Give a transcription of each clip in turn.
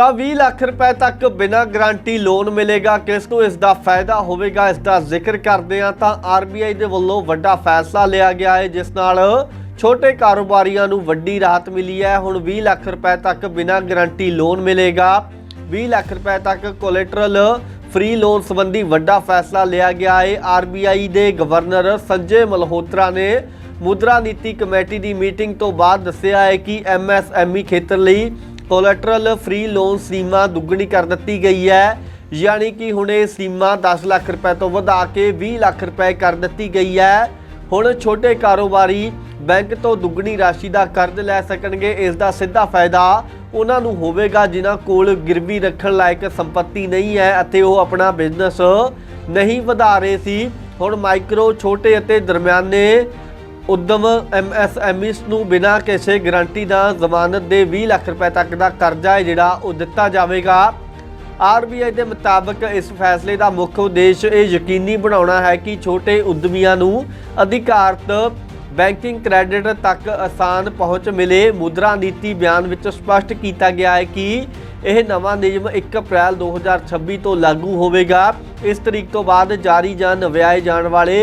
ਤਾਂ 20 ਲੱਖ ਰੁਪਏ ਤੱਕ ਬਿਨਾਂ ਗਾਰੰਟੀ ਲੋਨ ਮਿਲੇਗਾ। ਕਿਸ ਨੂੰ ਇਸ ਦਾ ਫਾਇਦਾ ਹੋਵੇਗਾ, ਇਸ ਦਾ ਜ਼ਿਕਰ ਕਰਦੇ ਹਾਂ। ਤਾਂ ਆਰਬੀਆਈ ਦੇ ਵੱਲੋਂ ਵੱਡਾ ਫੈਸਲਾ ਲਿਆ ਗਿਆ ਹੈ, ਜਿਸ ਨਾਲ ਛੋਟੇ ਕਾਰੋਬਾਰੀਆਂ ਨੂੰ ਵੱਡੀ ਰਾਹਤ ਮਿਲੀ ਹੈ। ਹੁਣ 20 ਲੱਖ ਰੁਪਏ ਤੱਕ ਬਿਨਾਂ ਗਾਰੰਟੀ ਲੋਨ ਮਿਲੇਗਾ। 20 ਲੱਖ ਰੁਪਏ ਤੱਕ ਕੋਲੇਟਰਲ ਫ੍ਰੀ ਲੋਨ ਸੰਬੰਧੀ ਵੱਡਾ ਫੈਸਲਾ ਲਿਆ ਗਿਆ ਹੈ। ਆਰਬੀਆਈ ਦੇ ਗਵਰਨਰ ਸੰਜੇ ਮਲਹੋਤਰਾ ਨੇ ਮੁਦਰਾ ਨੀਤੀ ਕਮੇਟੀ ਦੀ ਮੀਟਿੰਗ ਤੋਂ ਬਾਅਦ ਦੱਸਿਆ ਹੈ ਕਿ ਐਮਐਸਐਮਈ ਖੇਤਰ ਲਈ ਕੋਲੇਟਰਲ ਫ੍ਰੀ ਲੋਨ ਸੀਮਾ ਦੁੱਗਣੀ ਕਰ ਦਿੱਤੀ ਗਈ ਹੈ। ਯਾਨੀ ਕਿ ਹੁਣ ਇਹ ਸੀਮਾ 10 ਲੱਖ ਰੁਪਏ ਤੋਂ ਵਧਾ ਕੇ 20 ਲੱਖ ਰੁਪਏ ਕਰ ਦਿੱਤੀ ਗਈ ਹੈ। ਹੁਣ ਛੋਟੇ ਕਾਰੋਬਾਰੀ ਬੈਂਕ ਤੋਂ ਦੁੱਗਣੀ ਰਾਸ਼ੀ ਦਾ ਕਰਜ਼ ਲੈ ਸਕਣਗੇ। ਇਸ ਦਾ ਸਿੱਧਾ ਫਾਇਦਾ ਉਹਨਾਂ ਨੂੰ ਹੋਵੇਗਾ ਜਿਨ੍ਹਾਂ ਕੋਲ ਗਿਰਵੀ ਰੱਖਣ ਲਾਇਕ ਸੰਪਤੀ ਨਹੀਂ ਹੈ ਅਤੇ ਉਹ ਆਪਣਾ ਬਿਜ਼ਨਸ ਨਹੀਂ ਵਧਾ ਰਹੇ ਸੀ। ਹੁਣ ਮਾਈਕਰੋ ਛੋਟੇ ਅਤੇ ਦਰਮਿਆਨੇ ਉਦਮ ਐਮਐਸਐਮਈਸ ਨੂੰ ਬਿਨਾਂ ਕਿਸੇ ਗਾਰੰਟੀ ਦਾ ਜ਼ਮਾਨਤ ਦੇ 20 ਲੱਖ ਰੁਪਏ ਤੱਕ ਦਾ ਕਰਜ਼ਾ ਹੈ ਜਿਹੜਾ ਉਹ ਦਿੱਤਾ ਜਾਵੇਗਾ। ਆਰਬੀਆਈ ਦੇ ਮੁਤਾਬਕ ਇਸ ਫੈਸਲੇ ਦਾ ਮੁੱਖ ਉਦੇਸ਼ ਇਹ ਯਕੀਨੀ ਬਣਾਉਣਾ ਹੈ ਕਿ ਛੋਟੇ ਉਦਮੀਆਂ ਨੂੰ ਅਧਿਕਾਰਤ ਬੈਂਕਿੰਗ ਕ੍ਰੈਡਿਟ ਤੱਕ ਆਸਾਨ ਪਹੁੰਚ ਮਿਲੇ। ਮੁਦਰਾ ਨੀਤੀ ਬਿਆਨ ਵਿੱਚ ਸਪਸ਼ਟ ਕੀਤਾ ਗਿਆ ਹੈ ਕਿ ਇਹ ਨਵਾਂ ਨਿਯਮ 1 ਅਪ੍ਰੈਲ 2026 ਤੋਂ ਲਾਗੂ ਹੋਵੇਗਾ। ਇਸ ਤਰੀਕ ਤੋਂ ਬਾਅਦ ਜਾਰੀ ਜਾਂ ਨਵਿਆਏ ਜਾਣ ਵਾਲੇ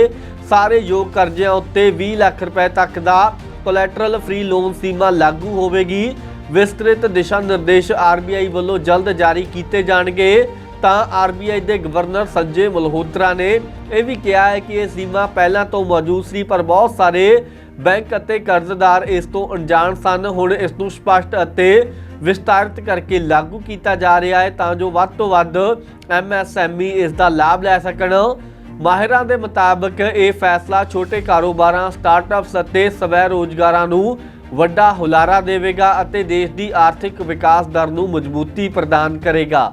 ਸਾਰੇ ਯੋਗ ਕਰਜ਼ਿਆਂ ਉੱਤੇ 20 ਲੱਖ ਰੁਪਏ ਤੱਕ ਦਾ ਕੋਲੈਟਰਲ ਫ੍ਰੀ ਲੋਨ ਸੀਮਾ ਲਾਗੂ ਹੋਵੇਗੀ। ਵਿਸਤ੍ਰਿਤ ਦਿਸ਼ਾ ਨਿਰਦੇਸ਼ ਆਰਬੀਆਈ ਵੱਲੋਂ ਜਲਦ ਜਾਰੀ ਕੀਤੇ ਜਾਣਗੇ। ਤਾਂ ਆਰਬੀਆਈ ਦੇ ਗਵਰਨਰ ਸੰਜੇ ਮਲਹੋਤਰਾ ਨੇ ਇਹ ਵੀ ਕਿਹਾ ਹੈ ਕਿ ਇਹ ਸੀਮਾ ਪਹਿਲਾਂ ਤੋਂ ਮੌਜੂਦ ਸੀ, ਪਰ ਬਹੁਤ ਸਾਰੇ ਬੈਂਕ ਅਤੇ ਕਰਜ਼ਦਾਰ ਇਸ ਤੋਂ ਅਣਜਾਣ ਸਨ। ਹੁਣ ਇਸ ਨੂੰ ਸਪਸ਼ਟ ਅਤੇ ਵਿਸਤਾਰਿਤ ਕਰਕੇ ਲਾਗੂ ਕੀਤਾ ਜਾ ਰਿਹਾ ਹੈ ਤਾਂ ਜੋ ਵੱਧ ਤੋਂ ਵੱਧ ਐਮਐਸਐਮਈ ਇਸ ਦਾ ਲਾਭ ਲੈ ਸਕਣ। ਮਾਹਿਰਾਂ ਦੇ ਮੁਤਾਬਕ ਇਹ ਫੈਸਲਾ ਛੋਟੇ ਕਾਰੋਬਾਰਾਂ, ਸਟਾਰਟਅਪਸ ਅਤੇ ਸਵੈ ਰੋਜ਼ਗਾਰਾਂ ਨੂੰ ਵੱਡਾ ਹੁਲਾਰਾ ਦੇਵੇਗਾ ਅਤੇ ਦੇਸ਼ ਦੀ ਆਰਥਿਕ ਵਿਕਾਸ ਦਰ ਨੂੰ ਮਜ਼ਬੂਤੀ ਪ੍ਰਦਾਨ ਕਰੇਗਾ।